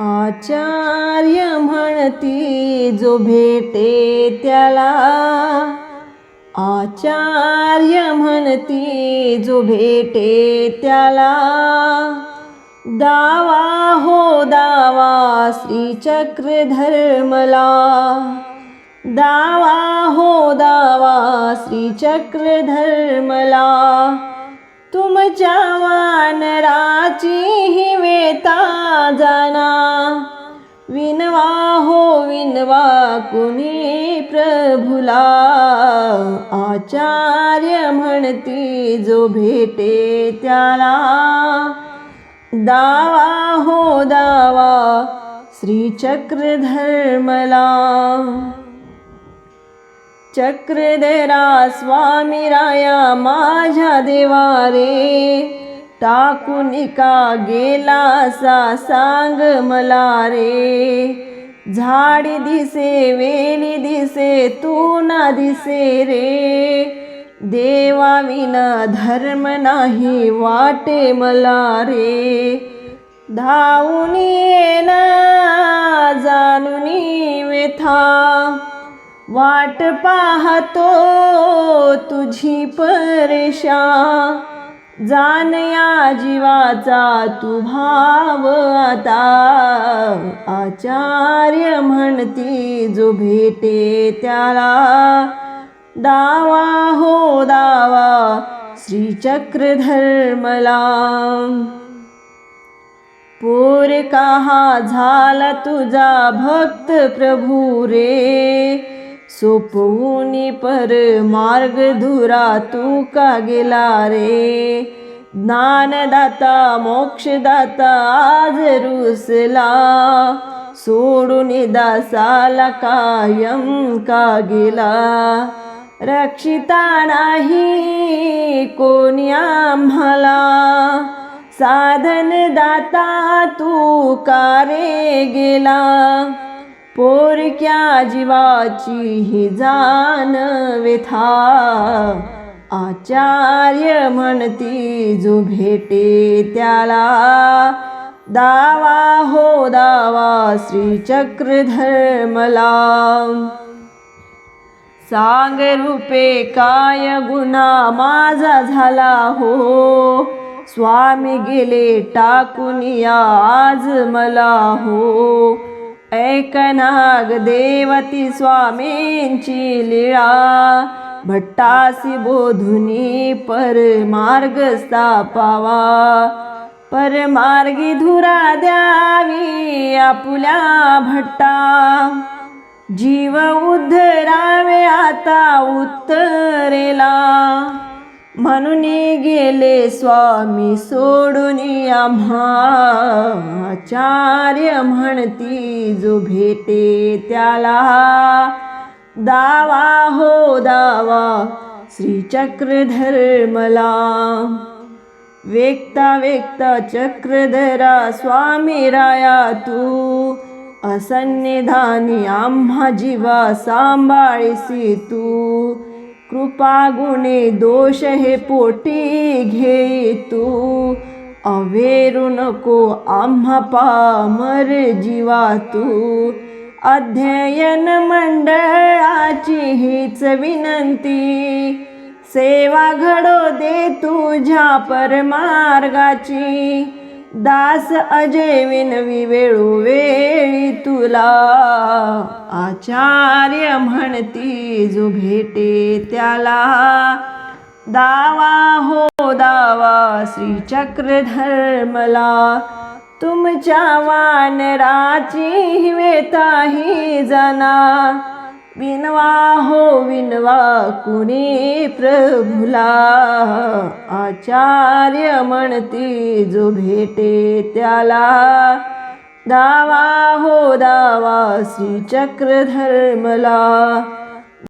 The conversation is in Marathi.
आचार्य म्हणती जो भेटे त्याला. आचार्य म्हणती जो भेटे त्याला. दावा हो दावा श्रीचक्र धर्मला. दावा हो दावा श्रीचक्र धर्मला. तुमच्या वानराची ही वेता जाना। विनवा हो विनवा कुणी प्रभुला। आचार्य म्हणती जो भेटे त्याला। दावा हो दावा श्रीचक्र धर्मला। चक्रधरा स्वामी राया माझ्या देवारे. टाकून का गेला सा सांग मला रे झाडी दिसे वेली दिसे तू ना दिसे रे. देवा विना धर्म नाही वाटे मला रे धावून येना जाणून व्यथा. वाट पाहतो तुझी परेशा जाण या जीवाचा तू भाव आता. आचार्य म्हणती जो भेटे त्याला. दावा हो दावा श्रीचक्र धर्मला पोर कहा झाला तुझा भक्त प्रभू रे? सोपवूनी पर मार्ग धुरा तू का गेला रे? ज्ञानदाता मोक्षदाता आज रुसला. सोडून दासाला कायम का गेला? रक्षिता नाही कोणी आम्हाला? साधन दाता तू कारे गेला? पोरक्या जीवाची ही जाण व्यथा? आचार्य म्हणती जो भेटे त्याला दावा हो दावा श्रीचक्रधर्मला. सांग रूपे काय गुन्हा माझा झाला हो? स्वामी गेले टाकून या आज मला हो? ऐकनाग देवती स्वामींची लीळा भट्टासी बोधुनी परमार्ग स्थापावा. परमार्गी धुरा द्यावी आपुल्या भट्टा. जीव उद्धरावे आता उत्तरेला. म्हणून गेले स्वामी सोडून आम्हाचार्य म्हणती जो भेटे त्याला. दावा हो दावा श्रीचक्र मला वेक्ता वेक्ता चक्रधरा स्वामी राया तू. असन्निधानी आम्हा जीवा सांभाळीसी तू. कृपा गुणे दोष हे पोटी घे तू. अवेरू नको आम्हा पामर जीवा तू. अध्ययन मंडळाची हीच विनंती. सेवा घडो दे तुझ्या परमार्गाची. दास अजय विनवी वेळोवेळी तुला. आचार्य म्हणती जो भेटे त्याला. दावा हो दावा श्रीचक्र धर्मला तुमच्या वानराची वेताही जना. विनवा हो विनवा कुणी प्रभुला? आचार्य म्हणती जो भेटे त्याला. दावा हो दावा श्रीचक्र धर्मला.